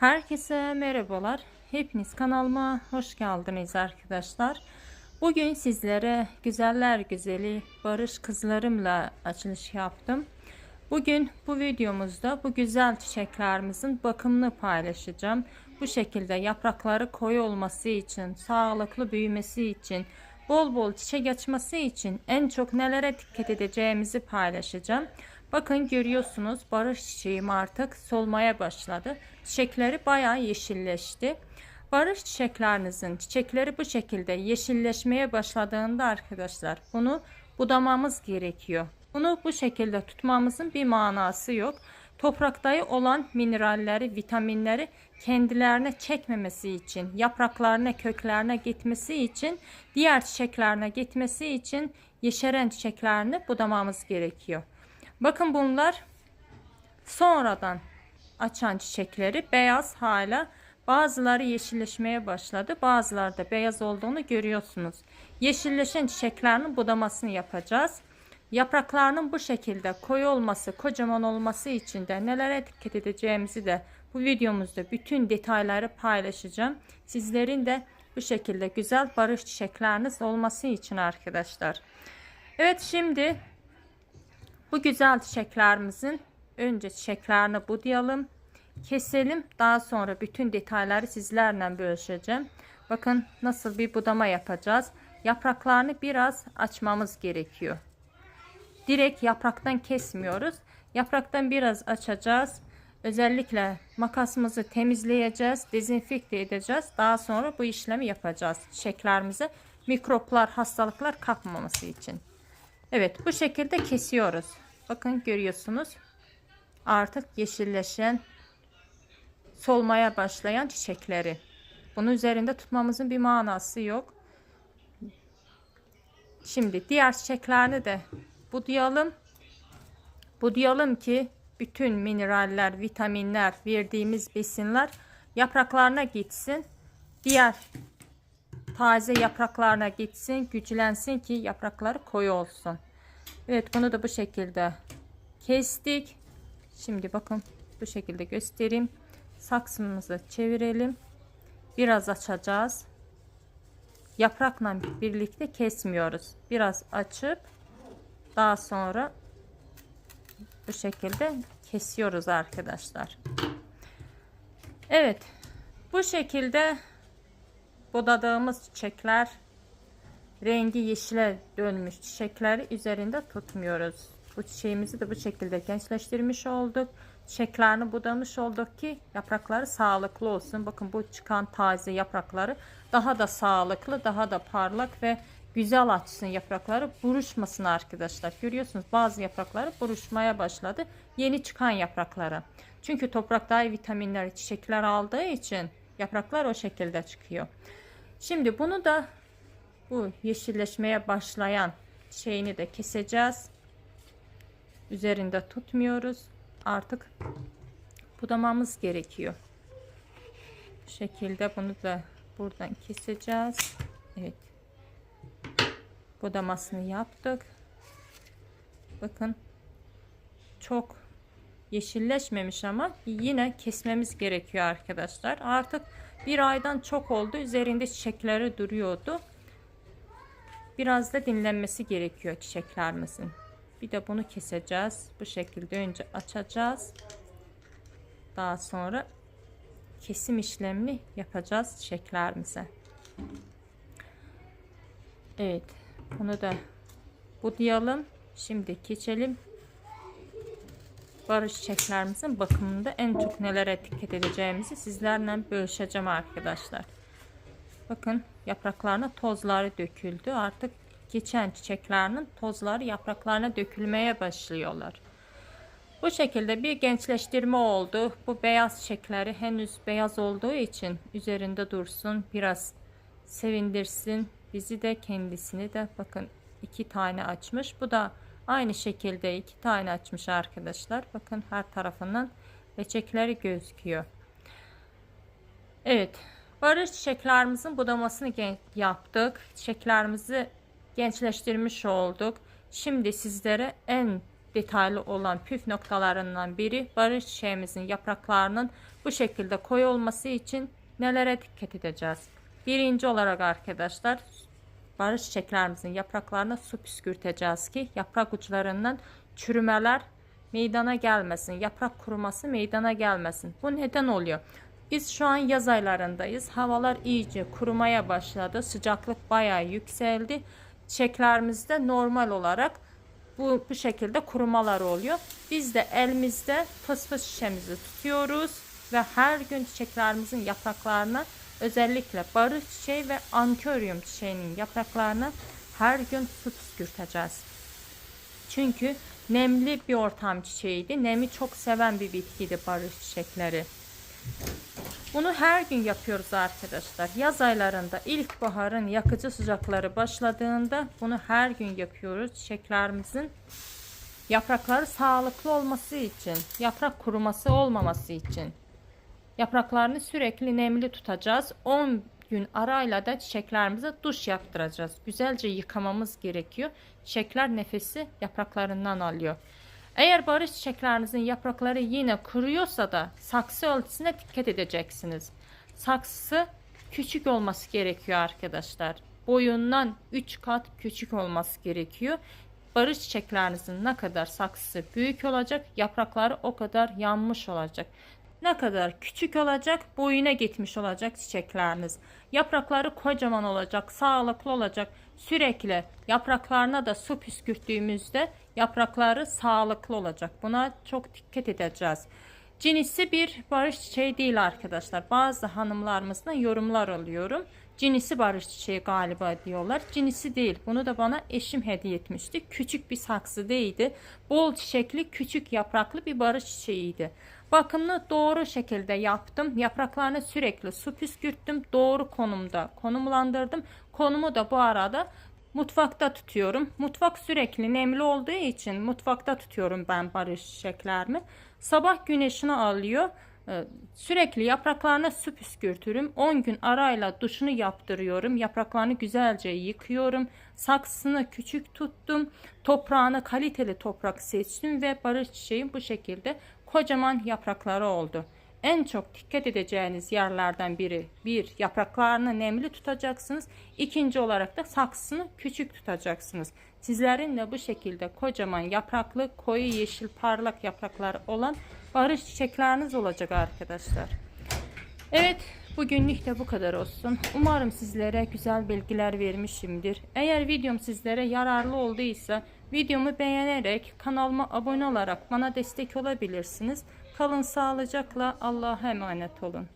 Herkese merhabalar. Hepiniz kanalıma hoş geldiniz arkadaşlar. Bugün sizlere güzeller güzeli barış kızlarımla açılış yaptım. Bugün bu videomuzda bu güzel çiçeklerimizin bakımını paylaşacağım. Bu şekilde yaprakları koyu olması için, sağlıklı büyümesi için, bol bol çiçek açması için en çok nelere dikkat edeceğimizi paylaşacağım. Bakın görüyorsunuz barış çiçeğim artık solmaya başladı. Çiçekleri bayağı yeşilleşti. Barış çiçeklerinizin çiçekleri bu şekilde yeşilleşmeye başladığında arkadaşlar bunu budamamız gerekiyor. Bunu bu şekilde tutmamızın bir manası yok. Toprakta olan mineralleri, vitaminleri kendilerine çekmemesi için, yapraklarına, köklerine gitmesi için, diğer çiçeklerine gitmesi için yeşeren çiçeklerini budamamız gerekiyor. Bakın bunlar sonradan açan çiçekleri. Beyaz hala. Bazıları yeşilleşmeye başladı. Bazıları da beyaz olduğunu görüyorsunuz. Yeşilleşen çiçeklerinin budamasını yapacağız. Yapraklarının bu şekilde koyu olması kocaman olması için de nelere dikkat edeceğimizi de bu videomuzda bütün detayları paylaşacağım. Sizlerin de bu şekilde güzel barış çiçekleriniz olması için arkadaşlar. Evet şimdi bu güzel çiçeklerimizin önce çiçeklerini budayalım. Keselim. Daha sonra bütün detayları sizlerle bölüşeceğim. Bakın nasıl bir budama yapacağız. Yapraklarını biraz açmamız gerekiyor. Direkt yapraktan kesmiyoruz. Yapraktan biraz açacağız. Özellikle makasımızı temizleyeceğiz. Dezenfekte edeceğiz. Daha sonra bu işlemi yapacağız. Çiçeklerimize mikroplar, hastalıklar kapmaması için. Evet bu şekilde kesiyoruz. Bakın görüyorsunuz. Artık yeşilleşen solmaya başlayan çiçekleri. Bunun üzerinde tutmamızın bir manası yok. Şimdi diğer çiçeklerini de budayalım. Budayalım ki bütün mineraller, vitaminler, verdiğimiz besinler yapraklarına gitsin. Diğer taze yapraklarına gitsin, güçlensin ki yaprakları koyu olsun. Evet bunu da bu şekilde kestik. Şimdi bakın bu şekilde göstereyim. Saksımızı çevirelim. Biraz açacağız. Yaprakla birlikte kesmiyoruz. Biraz açıp daha sonra bu şekilde kesiyoruz arkadaşlar. Evet. Bu şekilde budadığımız çiçekler rengi yeşile dönmüş çiçekleri üzerinde tutmuyoruz. Bu çiçeğimizi de bu şekilde gençleştirmiş olduk. Çiçeklerini budamış olduk ki yaprakları sağlıklı olsun. Bakın bu çıkan taze yaprakları daha da sağlıklı, daha da parlak ve güzel açsın yaprakları. Buruşmasın arkadaşlar. Görüyorsunuz bazı yaprakları buruşmaya başladı. Yeni çıkan yaprakları. Çünkü toprak daha vitaminleri çiçekler aldığı için yapraklar o şekilde çıkıyor. Şimdi bunu da bu yeşilleşmeye başlayan şeyini de keseceğiz. Üzerinde tutmuyoruz. Artık budamamız gerekiyor. Bu şekilde bunu da buradan keseceğiz. Evet. Budamasını yaptık. Bakın çok yeşilleşmemiş ama yine kesmemiz gerekiyor arkadaşlar. Artık bir aydan çok oldu. Üzerinde çiçekleri duruyordu. Biraz da dinlenmesi gerekiyor çiçeklerimizin. Bir de bunu keseceğiz. Bu şekilde önce açacağız. Daha sonra kesim işlemini yapacağız çiçeklerimize. Evet. Bunu da budayalım. Şimdi geçelim. Barış çiçeklerimizin bakımında en çok nelere dikkat edeceğimizi sizlerle bölüşeceğim arkadaşlar. Bakın yapraklarına tozları döküldü. Artık geçen çiçeklerinin tozları yapraklarına dökülmeye başlıyorlar. Bu şekilde bir gençleştirme oldu. Bu beyaz çiçekleri henüz beyaz olduğu için üzerinde dursun. Biraz sevindirsin. Bizi de kendisini de bakın iki tane açmış. Bu da aynı şekilde iki tane açmış arkadaşlar. Bakın her tarafından reçekleri gözüküyor. Evet. Barış çiçeklerimizin budamasını yaptık. Çiçeklerimizi gençleştirmiş olduk. Şimdi sizlere en detaylı olan püf noktalarından biri barış çiçeğimizin yapraklarının Bu şekilde koyu olması için nelere dikkat edeceğiz? Birinci olarak arkadaşlar barış çiçeklerimizin yapraklarına su püskürteceğiz ki yaprak uçlarından çürümeler meydana gelmesin. Yaprak kuruması meydana gelmesin. Bu neden oluyor? Biz şu an yaz aylarındayız. Havalar iyice kurumaya başladı. Sıcaklık bayağı yükseldi. Çiçeklerimizde normal olarak bu, bu şekilde kurumalar oluyor. Biz de elimizde fıs fıs şişemizi tutuyoruz ve her gün çiçeklerimizin yapraklarına özellikle barış çiçeği ve anköryum çiçeğinin yapraklarına her gün su püskürteceğiz. Çünkü nemli bir ortam çiçeğiydi. Nemi çok seven bir bitkiydi barış çiçekleri. Bunu her gün yapıyoruz arkadaşlar. Yaz aylarında ilkbaharın yakıcı sıcakları başladığında bunu her gün yapıyoruz. Çiçeklerimizin yaprakları sağlıklı olması için, yaprak kuruması olmaması için. Yapraklarını sürekli nemli tutacağız. 10 gün arayla da çiçeklerimize duş yaptıracağız. Güzelce yıkamamız gerekiyor. Çiçekler nefesi yapraklarından alıyor. Eğer barış çiçeklerinizin yaprakları yine kuruyorsa da saksı ölçüsüne dikkat edeceksiniz. Saksı küçük olması gerekiyor arkadaşlar. Boyundan 3 kat küçük olması gerekiyor. Barış çiçeklerinizin ne kadar saksısı büyük olacak, yaprakları o kadar yanmış olacak. Ne kadar küçük olacak, boyuna gitmiş olacak çiçekleriniz. Yaprakları kocaman olacak, sağlıklı olacak. Sürekli yapraklarına da su püskürttüğümüzde yaprakları sağlıklı olacak. Buna çok dikkat edeceğiz. Cinisi bir barış çiçeği değil arkadaşlar. Bazı hanımlarımızdan yorumlar alıyorum. Cinisi barış çiçeği galiba diyorlar. Cinisi değil. Bunu da bana eşim hediye etmişti. Küçük bir saksı değildi. Bol çiçekli küçük yapraklı bir barış çiçeğiydi. Bakımını doğru şekilde yaptım. Yapraklarına sürekli su püskürttüm. Doğru konumda konumlandırdım. Konumu da bu arada mutfakta tutuyorum. Mutfak sürekli nemli olduğu için mutfakta tutuyorum ben barış çiçeklerimi. Sabah güneşini alıyor. Ee, Sürekli yapraklarına su püskürtürüm. 10 gün arayla duşunu yaptırıyorum. Yapraklarını güzelce yıkıyorum. Saksısını küçük tuttum. Toprağını kaliteli toprak seçtim ve barış çiçeğim bu şekilde kocaman yaprakları oldu. En çok dikkat edeceğiniz yerlerden biri bir yapraklarını nemli tutacaksınız. İkinci olarak da saksısını küçük tutacaksınız. Sizlerin de bu şekilde kocaman yapraklı koyu yeşil parlak yapraklar olan barış çiçekleriniz olacak arkadaşlar. Evet bugünlük de bu kadar olsun. Umarım sizlere güzel bilgiler vermişimdir. Eğer videom sizlere yararlı olduysa videomu beğenerek kanalıma abone olarak bana destek olabilirsiniz. Kalın sağlıcakla Allah'a emanet olun.